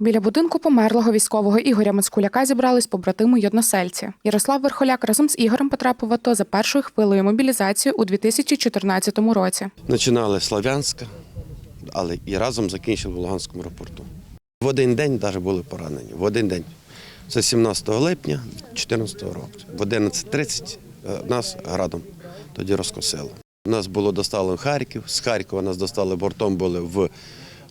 Біля будинку померлого військового Ігоря Мацкуляка зібрались побратими й односельці. Ярослав Верхоляк разом з Ігорем потрапив в АТО за першою хвилею мобілізації у 2014 році. Починали Слов'янська, але і разом закінчили в Луганському аеропорту. В один день навіть були поранені. В один день. Це 17 липня 2014 року. В 11.30 е, нас градом тоді розкосило. Нас було доставлено в Харків, з Харкова нас достали бортом були в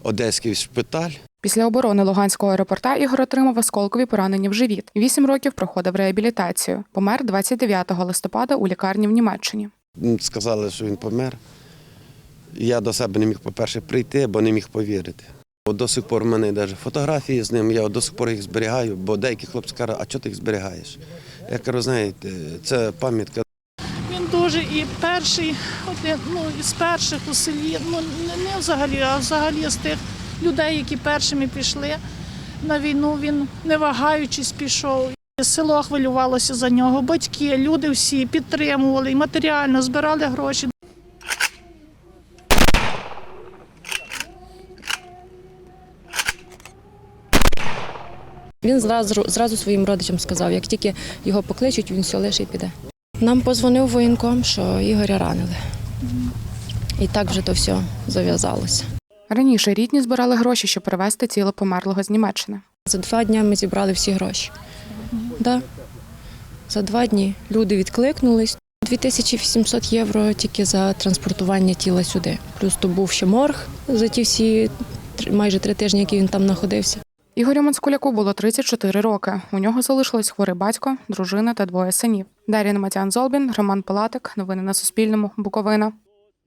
Одеський шпиталь. Після оборони Луганського аеропорта Ігор отримав осколкові поранення в живіт. Вісім років проходив реабілітацію. Помер 29 листопада у лікарні в Німеччині. Сказали, що він помер. Я до себе не міг, по-перше, прийти, бо не міг повірити. До сих пор в мене навіть фотографії з ним, я до сих пор їх зберігаю, бо деякі хлопці кажуть, а чого ти їх зберігаєш? Я кажу, знаєте, це пам'ятка. Він дуже і перший, один, ну із перших у селі, ну не, не взагалі, а взагалі з тих людей, які першими пішли на війну. Він не вагаючись пішов. Село хвилювалося за нього. Батьки, люди всі підтримували і матеріально збирали гроші. Він зразу, зразу своїм родичам сказав, як тільки його покличуть, він все лише і піде. Нам позвонив воєнком, що Ігоря ранили. І так вже то все зав'язалося. Раніше рідні збирали гроші, щоб привезти тіло померлого з Німеччини. За два дні ми зібрали всі гроші. Да. За два дні люди відкликнулись. 2800 євро тільки за транспортування тіла сюди. Плюс то був ще морг за ті всі майже три тижні, які він там знаходився. Ігорю Мацкуляку було 34 роки. У нього залишились хворий батько, дружина та двоє синів. Дар'я Матян Золбін, Роман Палатик. Новини на Суспільному. Буковина.